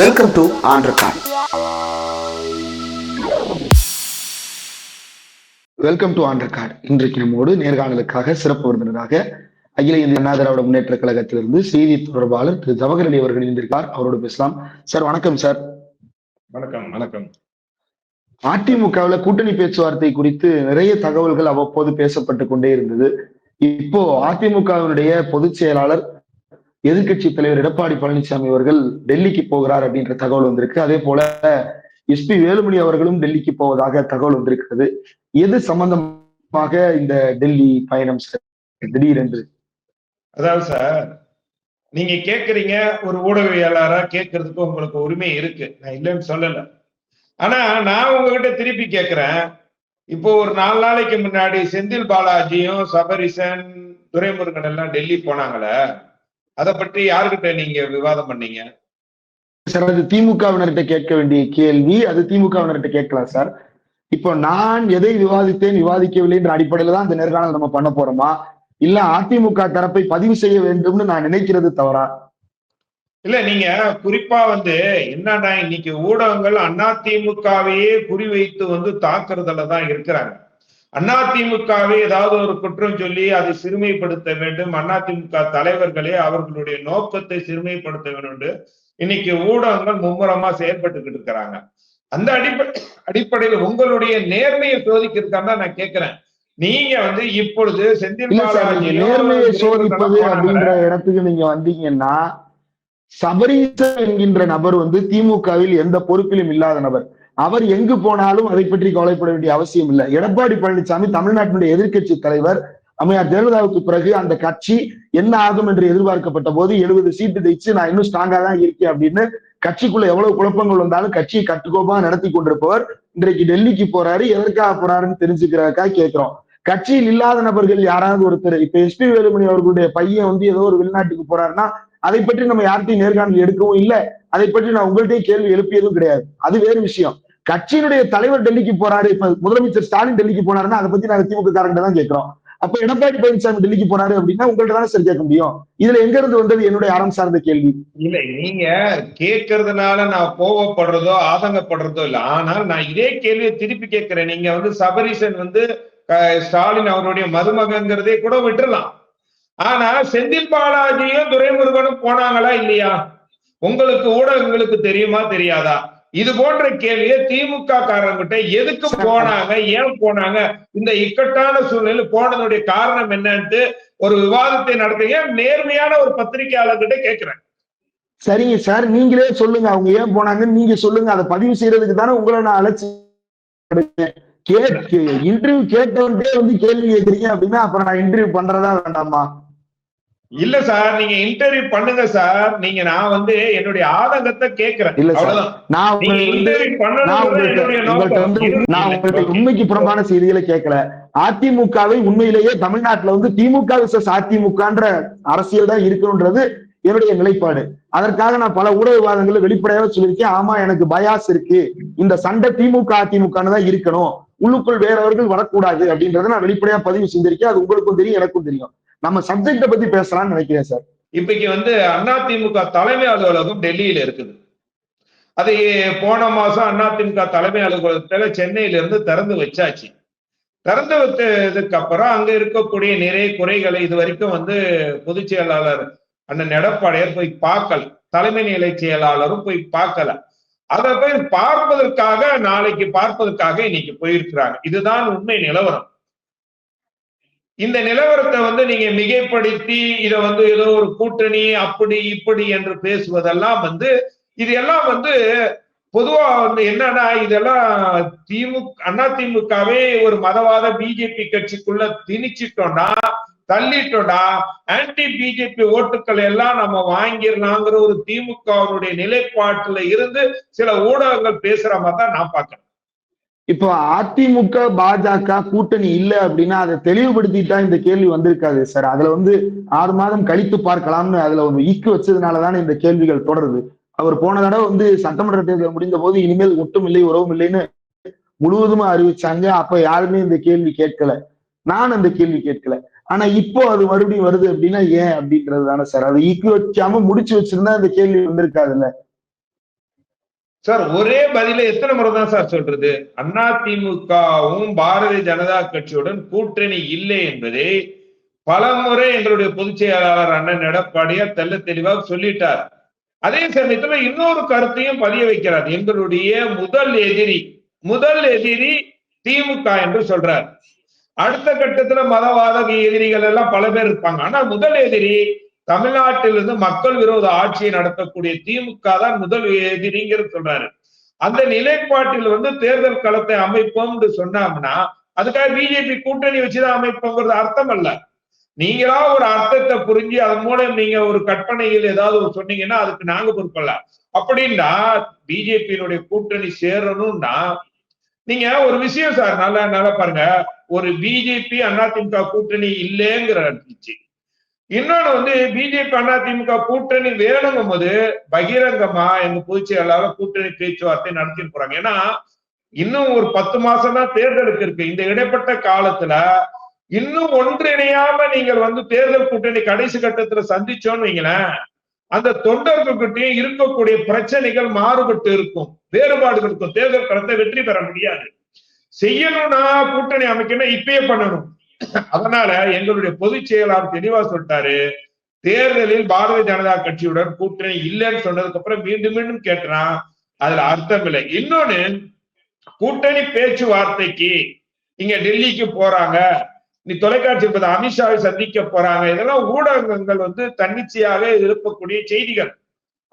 Welcome to record welcome to on record இன்றைக்கு நம்மோடு நேர்காணலுக்காக சிறப்பு விருந்தினராக அகில இந்திய அண்ணா திராவிட முன்னேற்ற கழகத்திலிருந்து செய்தி தொடர்பாளர் திரு ஜவஹர் அலி அவர்கள் இணைந்திருக்கார் அவரோடு பேசலாம். சார் வணக்கம் சார். வணக்கம் வணக்கம். அதிமுகவில் கூட்டணி பேச்சுவார்த்தை குறித்து நிறைய தகவல்கள் அவ்வப்போது பேசப்பட்டு கொண்டே இருந்தது. இப்போ அதிமுகவினுடைய பொதுச் செயலாளர் எதிர்க்கட்சி தலைவர் எடப்பாடி பழனிசாமி அவர்கள் டெல்லிக்கு போகிறார் அப்படின்ற தகவல் வந்திருக்கு. அதே போல எஸ்பி வேலுமணி அவர்களும் டெல்லிக்கு போவதாக தகவல் வந்திருக்கிறது. எது சம்பந்தமாக இந்த டெல்லி பயணம் திடீரென்று. அதாவது சார் நீங்க கேக்குறீங்க ஒரு ஊடகவியலாளரா கேட்கறதுக்கு உங்களுக்கு உரிமை இருக்கு. நான் இல்லைன்னு சொல்லல. ஆனா நான் உங்ககிட்ட திருப்பி கேக்குறேன். இப்போ ஒரு நாலு நாளைக்கு முன்னாடி செந்தில் பாலாஜியும் சபரிசன் துரைமுருகன் எல்லாம் டெல்லி போனாங்களே. அதை பற்றி யாருக்கிட்ட நீங்க விவாதம் பண்ணீங்க? சார் அது திமுகவினர்கிட்ட கேட்க வேண்டிய கேள்வி. அது திமுகவினர்கிட்ட கேட்கலாம் சார். இப்போ நான் எதை விவாதித்தேன் விவாதிக்கவில்லை என்ற அடிப்படையில தான் இந்த நேர்காணல் நம்ம பண்ண போறோமா? இல்ல அதிமுக தரப்பை பதிவு செய்ய வேண்டும்னு நான் நினைக்கிறது தவறா? இல்ல நீங்க குறிப்பா வந்து என்னன்னா இன்னைக்கு ஊடகங்கள் அதிமுகவையே குறிவைத்து வந்து தாக்குறதுல தான் இருக்கிறாங்க. அதிமுகவை ஏதாவது ஒரு குற்றம் சொல்லி அதை சிறுமைப்படுத்த வேண்டும். அதிமுக தலைவர்களே அவர்களுடைய நோக்கத்தை சிறுமைப்படுத்த வேண்டும் என்று இன்னைக்கு ஊடகங்கள் மும்முரமா செயல்பட்டுக்கிட்டு இருக்கிறாங்க. அந்த அடிப்படை அடிப்படையில் உங்களுடைய நேர்மையை சோதிக்கிறதுக்காக தான் நான் கேட்கிறேன். நீங்க வந்து இப்பொழுது செந்தில் நேர்மையை சோதிப்பது. அப்படின்ற இடத்துக்கு நீங்க வந்தீங்கன்னா சபரீசன் என்கின்ற நபர் வந்து திமுகவில் எந்த பொறுப்பிலும் இல்லாத நபர். அவர் எங்கு போனாலும் அதை பற்றி கவலைப்பட வேண்டிய அவசியம் இல்லை. எடப்பாடி பழனிசாமி தமிழ்நாட்டினுடைய எதிர்கட்சி தலைவர் அம்மையார் ஜெயலலிதாவுக்கு பிறகு அந்த கட்சி என்ன ஆகும் என்று எதிர்பார்க்கப்பட்ட போது எழுபது சீட்டு ஜெயிச்சு நான் இன்னும் ஸ்ட்ராங்கா தான் இருக்கேன் அப்படின்னு கட்சிக்குள்ள எவ்வளவு குழப்பங்கள் வந்தாலும் கட்சியை கட்டுக்கோப்பா நடத்தி கொண்டிருப்பவர் இன்றைக்கு டெல்லிக்கு போறாரு எதற்காக போறாருன்னு தெரிஞ்சுக்கிறதுக்காக கேட்கிறோம். கட்சியில் இல்லாத நபர்கள் யாராவது ஒருத்தர் இப்ப எஸ்பி வேலுமணி அவர்களுடைய பையன் வந்து ஏதோ ஒரு வெளிநாட்டுக்கு போறாருன்னா அதை பற்றி நம்ம யார்கிட்டையும் நேர்காணல் எடுக்கவும் இல்லை. அதை பற்றி நான் உங்கள்கிட்டயும் கேள்வி எழுப்பியதும் கிடையாது. அது வேறு விஷயம். கட்சியினுடைய தலைவர் டெல்லிக்கு போறாரு இப்ப முதலமைச்சர் ஸ்டாலின் டெல்லிக்கு போனாருன்னா அதை பத்தி நாங்க திமுக காரங்க தான் கேட்கிறோம். அப்ப எடப்பாடி பழனிசாமி டெல்லிக்கு போனாரு அப்படின்னா உங்கள்ட்ட தானே சரி கேட்க முடியும்? இதுல எங்க இருந்து வந்தது என்னுடைய அறம் சார்ந்த கேள்வி. இல்ல நீங்க கேட்கறதுனால நான் கோவப்படுறதோ ஆதங்கப்படுறதோ இல்ல. ஆனால் நான் இதே கேள்வியை திருப்பி கேட்கிறேன். நீங்க வந்து சபரீசன் வந்து ஸ்டாலின் அவருடைய மருமகங்கிறதே கூட விட்டுறலாம். ஆனா செந்தில் பாலாஜியும் துரைமுருகனும் போனாங்களா இல்லையா? உங்களுக்கு ஊடகங்களுக்கு தெரியுமா தெரியாதா? இது போன்ற கேள்வியை திமுக காரங்கிட்ட எதுக்கு போனாங்க ஏன் போனாங்க இந்த இக்கட்டான சூழ்நிலை போனதுடைய காரணம் என்னன்ட்டு ஒரு விவாதத்தை நடத்துங்க. நேர்மையான ஒரு பத்திரிகையாளர்கிட்ட கேட்கிறேன். சரிங்க சார் நீங்களே சொல்லுங்க அவங்க ஏன் போனாங்கன்னு நீங்க சொல்லுங்க அதை பதிவு செய்யறதுக்கு தானே உங்களை நான் அழைச்சு இன்டர்வியூ கேட்டவன்ட்டே வந்து கேள்வி கேட்கறீங்க அப்படின்னா அப்புறம் நான் இன்டர்வியூ பண்றதா வேண்டாமா? இல்ல சார் நீங்க இன்டர்வியூ பண்ணுங்க சார். நீங்க நான் வந்து என்னுடைய ஆதங்கத்தை கேட்கிறேன். இல்ல சார். நான் இன்டர்வியூ நான் பண்ணணும். உண்மைக்கு புறம்பான செய்திகளை கேட்கல. அதிமுகவை உண்மையிலேயே தமிழ்நாட்டுல வந்து திமுக விசஸ் அதிமுகன்ற அரசியல் தான் இருக்கணும்ன்றது என்னுடைய நிலைப்பாடு. அதற்காக நான் பல ஊடக விவாதங்களை வெளிப்படையாக சொல்லியிருக்கேன். ஆமா எனக்கு பயாஸ் இருக்கு. இந்த சண்டை திமுக அதிமுகன்னு தான் இருக்கணும். உள்ளுக்குள் வேறவர்கள் வரக்கூடாது அப்படின்றத நான் வெளிப்படையா பதிவு செஞ்சிருக்கேன். அது உங்களுக்கும் தெரியும் எனக்கும் தெரியும். நம்ம சப்ஜெக்ட பத்தி பேசலாம்னு நினைக்கிறேன் சார். இப்பைக்கு வந்து அதிமுக தலைமை அலுவலகம் டெல்லியில இருக்குது. அது போன மாசம் அதிமுக தலைமை அலுவலகத்துல சென்னையில இருந்து திறந்து வச்சாச்சு. திறந்து வச்சதுக்கு அப்புறம் அங்க இருக்கக்கூடிய நிறைய குறைகளை இது வரைக்கும் வந்து பொதுச் செயலாளர் அண்ணன் எடப்பாடியார் போய் பார்க்கல. தலைமை நிலை செயலாளரும் போய் பார்க்கல. அதை போய் பார்ப்பதற்காக நாளைக்கு பார்ப்பதற்காக இன்னைக்கு போயிருக்கிறாங்க. இதுதான் உண்மை நிலவரம். இந்த நிலவரத்தை வந்து நீங்க மிகைப்படுத்தி இதை வந்து ஏதோ ஒரு கூட்டணி அப்படி இப்படி என்று பேசுவதெல்லாம் வந்து இது எல்லாம் வந்து பொதுவா வந்து என்னன்னா இதெல்லாம் திமுக திமுகவே ஒரு மதவாத பிஜேபி கட்சிக்குள்ள திணிச்சிட்டோம்னா தள்ளிட்டோம்னா ஆன்டி பிஜேபி ஓட்டுக்கள் எல்லாம் நம்ம வாங்கிடலாங்கிற ஒரு திமுகவுடைய நிலைப்பாட்டுல இருந்து சில ஊடகங்கள் பேசுற மாதிரி தான் நான் பார்க்கிறேன். இப்போ அதிமுக பாஜக கூட்டணி இல்லை அப்படின்னா அதை தெளிவுபடுத்திட்டா இந்த கேள்வி வந்திருக்காது சார். அதுல வந்து ஆறு மாதம் கழித்து பார்க்கலாம்னு அதுல ஒரு ஈக்கு வச்சதுனாலதானே இந்த கேள்விகள் தொடருது. அவர் போன தடவை வந்து சட்டமன்ற தேர்தல் முடிந்த போது இனிமேல் ஒட்டும் இல்லை உறவும் இல்லைன்னு முழுவதுமா அறிவிச்சாங்க. அப்ப யாருமே இந்த கேள்வி கேட்கல. நான் அந்த கேள்வி கேட்கல. ஆனா இப்போ அது மறுபடியும் வருது அப்படின்னா ஏன் அப்படின்றது தானே சார். அதை ஈக்கு வைக்காம முடிச்சு வச்சிருந்தா இந்த கேள்வி வந்திருக்காதுல்ல. சார் ஒரே பதில எத்தனை முறை தான் சார் சொல்றது? அண்ணா திமுகவும் பாரதிய ஜனதா கட்சியுடன் கூட்டணி இல்லை என்பதை பலமுறை எங்களுடைய பொதுச் செயலாளர் அண்ணன் எடப்பாடியார் தெல்ல தெளிவாக சொல்லிட்டார். அதே சமயத்துல இன்னொரு கருத்தையும் பதிய வைக்கிறார். எங்களுடைய முதல் எதிரி முதல் எதிரி திமுக என்று சொல்றார். அடுத்த கட்டத்துல மதவாத எதிரிகள் எல்லாம் பல பேர் இருப்பாங்க. ஆனா முதல் எதிரி தமிழ்நாட்டிலிருந்து மக்கள் விரோத ஆட்சியை நடத்தக்கூடிய திமுக தான் முதல் எதிரிங்கிறது சொல்றாரு. அந்த நிலைப்பாட்டில் வந்து தேர்தல் களத்தை அமைப்போம்னு சொன்னோம்னா அதுக்காக பிஜேபி கூட்டணி வச்சுதான் அமைப்போங்கிறது அர்த்தம் அல்ல நீங்களா ஒரு அர்த்தத்தை புரிஞ்சு அதன் மூலம் நீங்க ஒரு கற்பனையில் ஏதாவது ஒரு சொன்னீங்கன்னா அதுக்கு நாங்க பொறுப்பல்ல. அப்படின்னா பிஜேபியினுடைய கூட்டணி சேரணும்னா நீங்க ஒரு விஷயம் சார் நல்லா நல்லா பாருங்க. ஒரு பிஜேபி அதிமுக கூட்டணி இல்லைங்கிற இருந்துச்சு இன்னொன்னு வந்து பிஜேபி அதிமுக கூட்டணி வேணுங்கும் போது பகிரங்கமா எங்க பொதுச் செயலாளர் கூட்டணி பேச்சுவார்த்தை நடத்திட்டு போறாங்க. ஏன்னா இன்னும் ஒரு பத்து மாசம் தான் தேர்தலுக்கு இருக்கு. இந்த இடைப்பட்ட காலத்துல இன்னும் ஒன்றிணையாம நீங்கள் வந்து தேர்தல் கூட்டணி கடைசி கட்டத்துல சந்திச்சோன்னு வைங்களேன் அந்த தொண்டர்கள்கிட்டயும் இருக்கக்கூடிய பிரச்சனைகள் மாறுபட்டு இருக்கும். வேறுபாடுகள் இருக்கும். தேர்தல் களத்தை வெற்றி பெற முடியாது. செய்யணும்னா கூட்டணி அமைக்கணும் இப்பயே பண்ணணும். அதனால எங்களுடைய பொதுச் செயலாளர் தெளிவா சொல்லிட்டாரு தேர்தலில் பாரதிய ஜனதா கட்சியுடன் கூட்டணி இல்லைன்னு சொன்னதுக்கு அப்புறம் மீண்டும் மீண்டும் கேட்டான். அதுல அர்த்தம் இல்லை. இன்னொன்னு கூட்டணி பேச்சுவார்த்தைக்கு இங்க டெல்லிக்கு போறாங்க. நீ தொலைக்காட்சி இப்ப அமித்ஷாவை சந்திக்க போறாங்க. இதெல்லாம் ஊடகங்கள் வந்து தன்னிச்சையாக எழுப்பக்கூடிய செய்திகள்.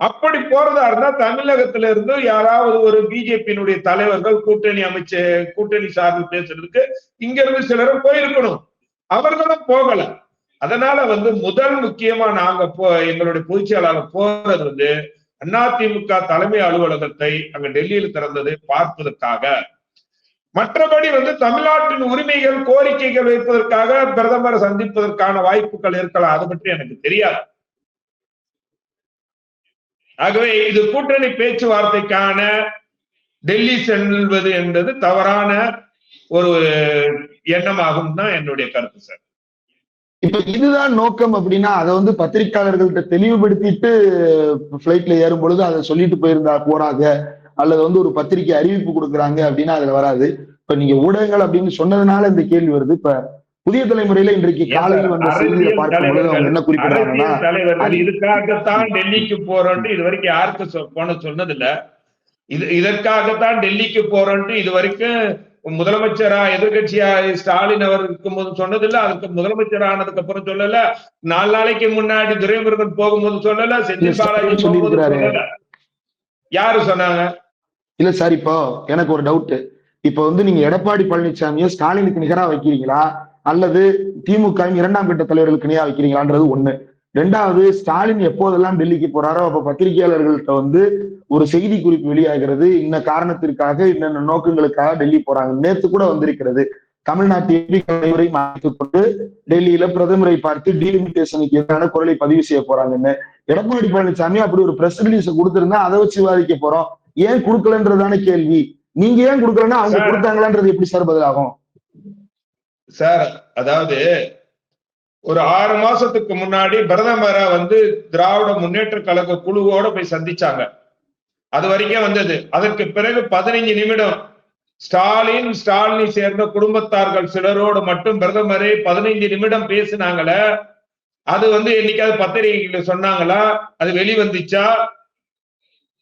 அப்படி போறதா இருந்தா தமிழகத்துல இருந்து யாராவது ஒரு பிஜேபியினுடைய தலைவர்கள் கூட்டணி அமைச்ச கூட்டணி சார்ந்து பேசுறதுக்கு இங்க இருந்து சிலரும் போயிருக்கணும். அவர்களும் போகல. அதனால வந்து முதல் முக்கியமா நாங்க போ எங்களுடைய பொதுச் செயலாளர் போறது வந்து அதிமுக தலைமை அலுவலகத்தை அங்க டெல்லியில் திறந்தது பார்ப்பதற்காக. மற்றபடி வந்து தமிழ்நாட்டின் உரிமைகள் கோரிக்கைகள் வைப்பதற்காக பிரதமரை சந்திப்பதற்கான வாய்ப்புகள் இருக்கலாம். அது பற்றி எனக்கு தெரியாது. ஆகவே இது கூட்டணி பேச்சுவார்த்தைக்கான டெல்லி செல்வது என்பது தவறான ஒரு எண்ணமாகும் தான் என்னுடைய கருத்து சார். இப்ப இதுதான் நோக்கம் அப்படின்னா அதை வந்து பத்திரிகையாளர்கள்ட்ட தெளிவுபடுத்திட்டு பிளைட்ல ஏறும் பொழுது அதை சொல்லிட்டு போயிருந்தா போறாங்க. அல்லது வந்து ஒரு பத்திரிகை அறிவிப்பு கொடுக்குறாங்க அப்படின்னா அதுல வராது. இப்ப நீங்க ஊடகங்கள் அப்படின்னு சொன்னதுனால இந்த கேள்வி வருது. இப்ப புதிய தலைமுறையில இன்றைக்கு காலையில் வந்த செய்தியை பார்க்கும் பொழுது அவங்க என்ன குறிப்பிடுறாங்கன்னா தலைவர்கள் இதுக்காகத்தான் டெல்லிக்கு போறோம்னு இது வரைக்கும் யாருக்கு போன சொன்னது இல்ல இது இதற்காகத்தான் டெல்லிக்கு போறோம்னு இது வரைக்கும் முதலமைச்சரா எதிர்கட்சியா ஸ்டாலின் அவர் இருக்கும்போது சொன்னதில்ல அதுக்கு முதலமைச்சர் ஆனதுக்கு அப்புறம் சொல்லல. நாலு நாளைக்கு முன்னாடி துரைமுருகன் போகும்போது சொல்லல செந்தில் இல்ல, பாலாஜி. சொல்லல. யாரு சொன்னாங்க? இல்ல சார் இப்போ எனக்கு ஒரு டவுட் இப்ப வந்து நீங்க எடப்பாடி பழனிசாமியை ஸ்டாலினுக்கு நிகரா வைக்கிறீங்களா? அல்லது திமுக இரண்டாம் கட்ட தலைவர்களுக்கு நிகரா வைக்கிறீங்களான்றது ஒண்ணு. ரெண்டாவது ஸ்டாலின் எப்போதெல்லாம் டெல்லிக்கு போறாரோ அப்ப பத்திரிகையாளர்கள்ட்ட வந்து ஒரு செய்தி குறிப்பு வெளியாகிறது. இன்ன காரணத்திற்காக இன்னென்ன நோக்கங்களுக்காக டெல்லி போறாங்க. நேத்து கூட வந்திருக்கிறது. தமிழ்நாட்டு எம்பி தலைவரை மாற்றிக் கொண்டு டெல்லியில பிரதமரை பார்த்து டீலிமிட்டேஷனுக்கு எதிரான குரலை பதிவு செய்ய போறாங்கன்னு. எடப்பாடி பழனிசாமி அப்படி ஒரு பிரஸ் ரிலீஸ் கொடுத்திருந்தா அதை வச்சு விவாதிக்க போறோம். ஏன் கொடுக்கலன்றதான கேள்வி. நீங்க ஏன் கொடுக்கலன்னா அவங்க. கொடுத்தாங்களான்றது எப்படி சார் பதிலாகும்? சார் அதாவது ஒரு ஆறு மாசத்துக்கு முன்னாடி பிரதமரை வந்து திராவிட முன்னேற்ற கழக குழுவோட போய் சந்திச்சாங்க. அது வரைக்கும் வந்தது. அதற்கு பிறகு பதினைஞ்சு நிமிடம் ஸ்டாலின் ஸ்டாலினை சேர்ந்த குடும்பத்தார்கள் சிலரோடு மட்டும் பிரதமரே பதினைஞ்சு நிமிடம் பேசினாங்களே அது வந்து என்னைக்காவது பத்திரிகைகளை சொன்னாங்களா? அது வெளிவந்துச்சா?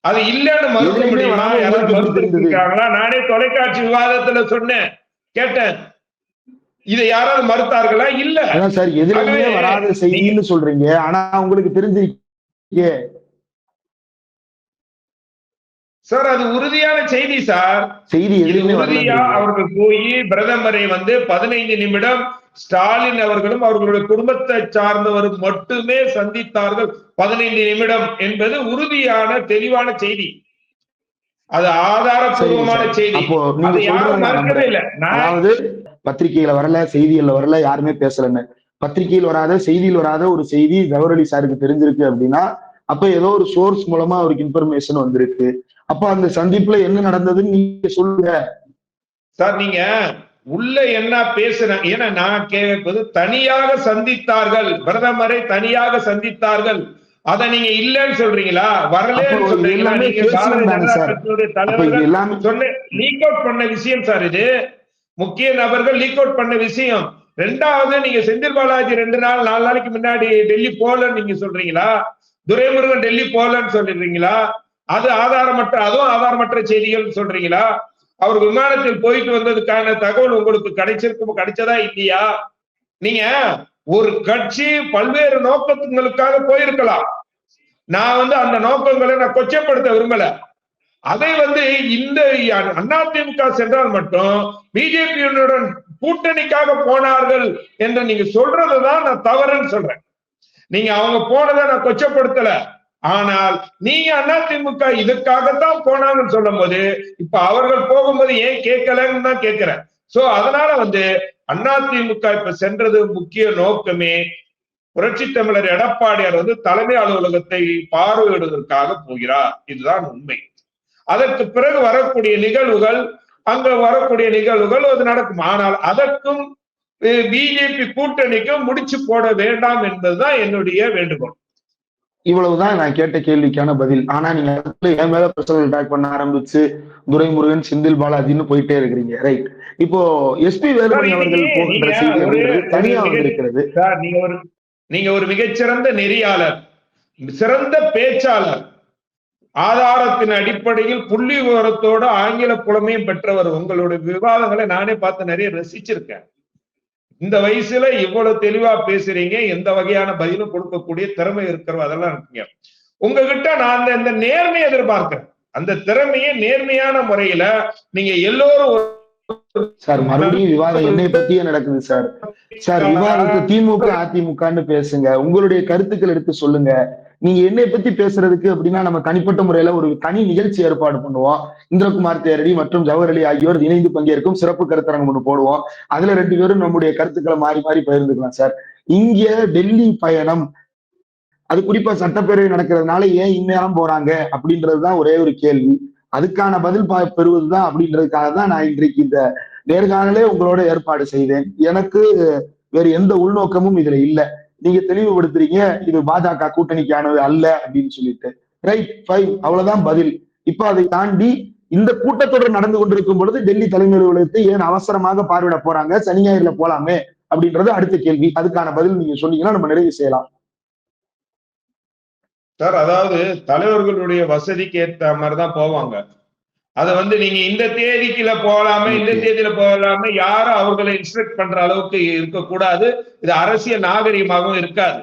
அது இல்லைன்னு மறுக்க முடியுமா? யாராவது நானே தொலைக்காட்சி விவாதத்துல சொன்னேன் கேட்டேன். இதை யாராவது மறுத்தார்களா? இல்ல. சார் எதுலயுமே வராத செய்தின்னு சொல்றீங்க. ஆனா உங்களுக்கு தெரிஞ்சிருக்கே. சார் அது உறுதியான செய்தி சார். செய்தி உறுதியா அவர்கள் போய் பிரதமரை வந்து பதினைந்து நிமிடம் ஸ்டாலின் அவர்களும் அவர்களுடைய குடும்பத்தை சார்ந்தவரும் மட்டுமே சந்தித்தார்கள். பதினைந்து நிமிடம் என்பது உறுதியான தெளிவான செய்தி. அது ஆதாரப்பூர்வமான சரி, செய்தி. அது யாரும் மறுக்கவே இல்லை. நான் பத்திரிகையில வரல செய்திகள்ல வரல யாருமே பேசலன்னு. பத்திரிகையில் வராத செய்தியில் வராத ஒரு செய்தி ஜவஹர்லி சாருக்கு தெரிஞ்சிருக்கு அப்படின்னா அப்ப ஏதோ ஒரு சோர்ஸ் மூலமா அவருக்கு இன்ஃபர்மேஷன் வந்திருக்கு. அப்ப அந்த சந்திப்புல என்ன நடந்ததுன்னு நீங்க சொல்லுங்க. சார் நீங்க உள்ள என்ன பேசுற ஏன்னா நான் கேட்பது தனியாக சந்தித்தார்கள். பிரதமரை தனியாக சந்தித்தார்கள். அத நீங்க இல்லன்னு சொல்றீங்களா? அப்போ சொல்றீங்களா? எல்லாமே நீங்க சொன்ன லீக் அவுட் பண்ண விஷயம் சார் இது. முக்கிய நபர்கள் லீக் அவுட் பண்ண விஷயம். ரெண்டாவது நீங்க செந்தில் பாலாஜி ரெண்டு நாள் நாலு நாளைக்கு முன்னாடி டெல்லி போலன்னு நீங்க சொல்றீங்களா? துரைமுருகன் டெல்லி போலன்னு சொல்லிடுறீங்களா? அது ஆதாரமற்ற அதுவும் ஆதாரமற்ற செய்திகள் சொல்றீங்களா? அவர் விமானத்தில் போயிட்டு வந்ததுக்கான தகவல் உங்களுக்கு கிடைச்சிருக்கும் கிடைச்சதா இல்லையா? நீங்க ஒரு கட்சி பல்வேறு நோக்கங்களுக்காக போயிருக்கலாம். நான் வந்து அந்த நோக்கங்களை நான் கொச்சப்படுத்த விரும்பல. அதை வந்து இந்த அதிமுக சென்றால் மட்டும் பிஜேபியுடன் கூட்டணிக்காக போனார்கள் என்று நீங்க சொல்றதுதான் நான் தவறுன்னு சொல்றேன். நீங்க அவங்க போனதை நான் கொச்சப்படுத்தல. ஆனால் நீங்க அதிமுக இதுக்காகத்தான் போனாங்கன்னு சொல்லும் போது இப்ப அவர்கள் போகும்போது ஏன் கேட்கலன்னு தான் கேட்கிறேன். சோ அதனால வந்து அதிமுக இப்ப சென்றது முக்கிய நோக்கமே புரட்சி தமிழர் எடப்பாடியார் வந்து தலைமை அலுவலகத்தை பார்வையிடுவதற்காக போகிறார். இதுதான் உண்மை. அதற்கு பிறகு வரக்கூடிய நிகழ்வுகள் அங்க வரக்கூடிய நிகழ்வுகள் அது நடக்கும். ஆனால் அதற்கும் பிஜேபி கூட்டணிக்கும் முடிச்சு போட வேண்டாம் என்பதுதான் என்னுடைய வேண்டுகோள். இவ்வளவுதான் நான் கேட்ட கேள்விக்கான பதில். ஆனா நீங்க என் மேல பர்சனல் அட்டாக் பண்ண ஆரம்பிச்சு துரைமுருகன் செந்தில் பாலாஜின்னு போயிட்டே இருக்கிறீங்க. ரைட் இப்போ எஸ்பி வேலுமணி அவர்கள் போகின்ற செய்தி தனியா வந்திருக்கிறது. நீங்க ஒரு நீங்க ஒரு மிகச்சிறந்த நெறியாளர் சிறந்த பேச்சாளர் ஆதாரத்தின் அடிப்படையில் புள்ளி விவரத்தோடு ஆங்கில புலமையும் பெற்றவர். உங்களுடைய விவாதங்களை நானே பார்த்து நிறைய ரசிச்சிருக்கேன். இந்த வயசுல இவ்வளவு தெளிவா பேசுறீங்க எந்த வகையான பதிலும் கொடுக்கக்கூடிய திறமை இருக்கிறவ அதெல்லாம் இருக்குங்க. உங்ககிட்ட நான் அந்த இந்த நேர்மையை எதிர்பார்க்கிறேன். அந்த திறமையை நேர்மையான முறையில நீங்க எல்லோரும் சார் மறுபடியும் விவாதம் என்னை பத்தியே நடக்குது சார். சார் விவாதத்தை திமுக அதிமுகன்னு பேசுங்க. உங்களுடைய கருத்துக்கள் எடுத்து சொல்லுங்க. நீங்க என்னை பத்தி பேசுறதுக்கு அப்படின்னா நம்ம தனிப்பட்ட முறையில ஒரு தனி நிகழ்ச்சி ஏற்பாடு பண்ணுவோம். இந்திரகுமார் தேரடி மற்றும் ஜவஹர் அலி ஆகியோர் இணைந்து பங்கேற்கும் சிறப்பு கருத்தரங்கம் ஒன்று போடுவோம். அதுல ரெண்டு பேரும் நம்முடைய கருத்துக்களை மாறி மாறி பகிர்ந்துக்கலாம் சார். இங்க டெல்லி பயணம் அது குறிப்பா சட்டப்பேரவை நடக்கிறதுனால ஏன் இந்நேரம் போறாங்க அப்படின்றதுதான் ஒரே ஒரு கேள்வி. அதுக்கான பதில் பா- பெறுவதுதான் அப்படின்றதுக்காக தான் நான் இன்றைக்கு இந்த நேர்காணலே உங்களோட ஏற்பாடு செய்தேன். எனக்கு வேறு எந்த உள்நோக்கமும் இதுல இல்லை. நீங்க தெளிவுபடுத்துறீங்க இது பாஜக கூட்டணிக்கானது அல்ல அப்படின்னு சொல்லிட்டு. ரைட் ஃபைவ் அவ்வளவுதான் பதில். இப்ப அதை தாண்டி இந்த கூட்டத்தொடர் நடந்து கொண்டிருக்கும் பொழுது டெல்லி தலைமை அலுவலகத்தை ஏன் அவசரமாக பார்வையிட போறாங்க? சனி ஞாயிறுல போலாமே அப்படின்றது அடுத்த கேள்வி. அதுக்கான பதில் நீங்க சொன்னீங்கன்னா நம்ம நிறைவு செய்யலாம். சார் அதாவது தலைவர்களுடைய வசதிக்கு ஏத்த மாதிரிதான் போவாங்க. அத வந்து நீங்க இந்த தேதிக்குல போகலாமே இந்த. தேதியில போகலாமே யாரும் அவர்களை இன்ஸ்ட்ரக்ட் பண்ற அளவுக்கு இருக்கக்கூடாது. இது அரசியல் நாகரிகமாகவும் இருக்காது.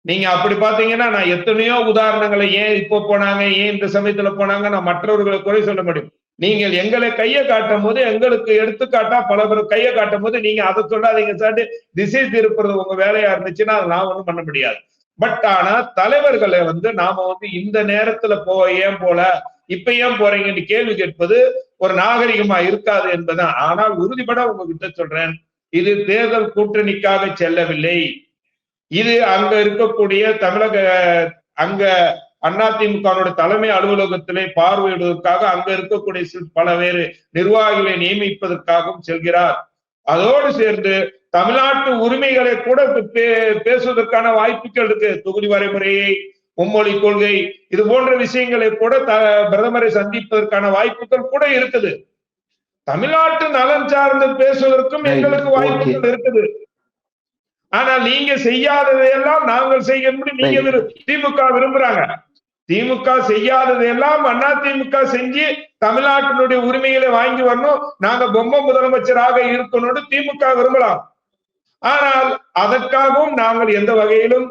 நீங்க அப்படி பாத்தீங்கன்னா நான் எத்தனையோ உதாரணங்களை ஏன் இப்போ போனாங்க ஏன் இந்த சமயத்துல போனாங்க நான் மற்றவர்களை குறை சொல்ல முடியும். நீங்கள் எங்களை கையை காட்டும் போது எங்களுக்கு எடுத்துக்காட்டா பல பேர் கையை காட்டும் போது நீங்க அதை சொல்லாதீங்க சார். திசை திருப்புறது உங்க வேலையா இருந்துச்சுன்னா அதை நான் ஒண்ணும் பண்ண முடியாது. பட் ஆனா தலைவர்களை வந்து நாம வந்து இந்த நேரத்துல போ ஏன் போல? இப்ப ஏன் போறீங்கன்னு கேள்வி கேட்பது ஒரு நாகரிகமா இருக்காது என்பதுதான். ஆனால் உறுதிபட உங்ககிட்ட சொல்றேன் இது தேர்தல் கூட்டணிக்காக செல்லவில்லை. இது அங்க இருக்கக்கூடிய தமிழக அங்க அதிமுக தலைமை அலுவலகத்திலே பார்வையிடுவதற்காக அங்க இருக்கக்கூடிய பல வேறு நிர்வாகிகளை நியமிப்பதற்காகவும் செல்கிறார். அதோடு சேர்ந்து தமிழ்நாட்டு உரிமைகளை கூட பே- பேசுவதற்கான வாய்ப்புகள் இருக்கு. தொகுதி வரைமுறையை மும்மொழி கொள்கை இது போன்ற விஷயங்களை கூட பிரதமரை சந்திப்பதற்கான வாய்ப்புகள் கூட இருக்குது. தமிழ்நாட்டு நலன் சார்ந்து பேசுவதற்கும். எங்களுக்கு வாய்ப்புகள் இருக்குது. ஆனால் நீங்க செய்யாததையெல்லாம் நாங்கள் செய்யும்படி நீங்க திமுக விரும்புறாங்க. திமுக செய்யாததையெல்லாம் அண்ணா திமுக செஞ்சு தமிழ்நாட்டினுடைய உரிமைகளை வாங்கி வரணும். நாங்க பொம்மை முதலமைச்சராக இருக்கணும்னு திமுக விரும்பலாம். ஆனால் அதற்காகவும் நாங்கள் எந்த வகையிலும்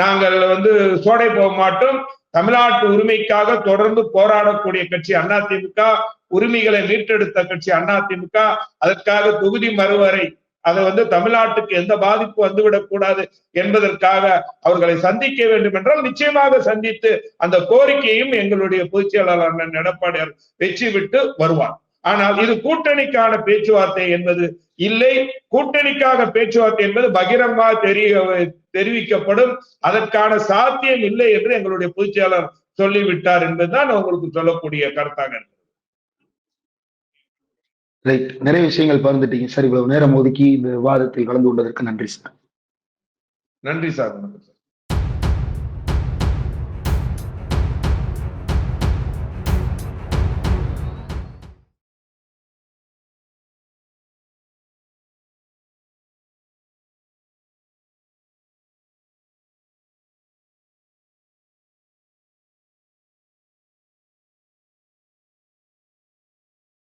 நாங்கள் வந்து சோடை போக மாட்டோம். தமிழ்நாட்டு உரிமைக்காக தொடர்ந்து போராடக்கூடிய கட்சி அதிமுக உரிமைகளை மீட்டெடுத்த கட்சி அதிமுக அதற்காக தொகுதி மறுவரை அதை வந்து தமிழ்நாட்டுக்கு எந்த பாதிப்பு வந்துவிடக் கூடாது என்பதற்காக அவர்களை சந்திக்க வேண்டும் என்றால் நிச்சயமாக சந்தித்து அந்த கோரிக்கையும் எங்களுடைய பொதுச் செயலாளர் எடப்பாடியார் வெற்றி விட்டு வருவார். ஆனால் இது கூட்டணிக்கான பேச்சுவார்த்தை என்பது இல்லை. கூட்டணிக்காக பேச்சுவார்த்தை என்பது பகிரங்கமாக தெரிய தெரிவிக்கப்படும். அதற்கான சாத்தியம் இல்லை என்று எங்களுடைய பொதுச் செயலாளர் சொல்லிவிட்டார் என்பதுதான் உங்களுக்கு சொல்லக்கூடிய கருத்தாக இருக்கு. ரைட் நிறைய விஷயங்கள் பகிர்ந்துட்டீங்க சார். இவ்வளவு நேரம் ஒதுக்கி இந்த விவாதத்தில் கலந்து கொண்டதற்கு நன்றி சார். நன்றி சார்.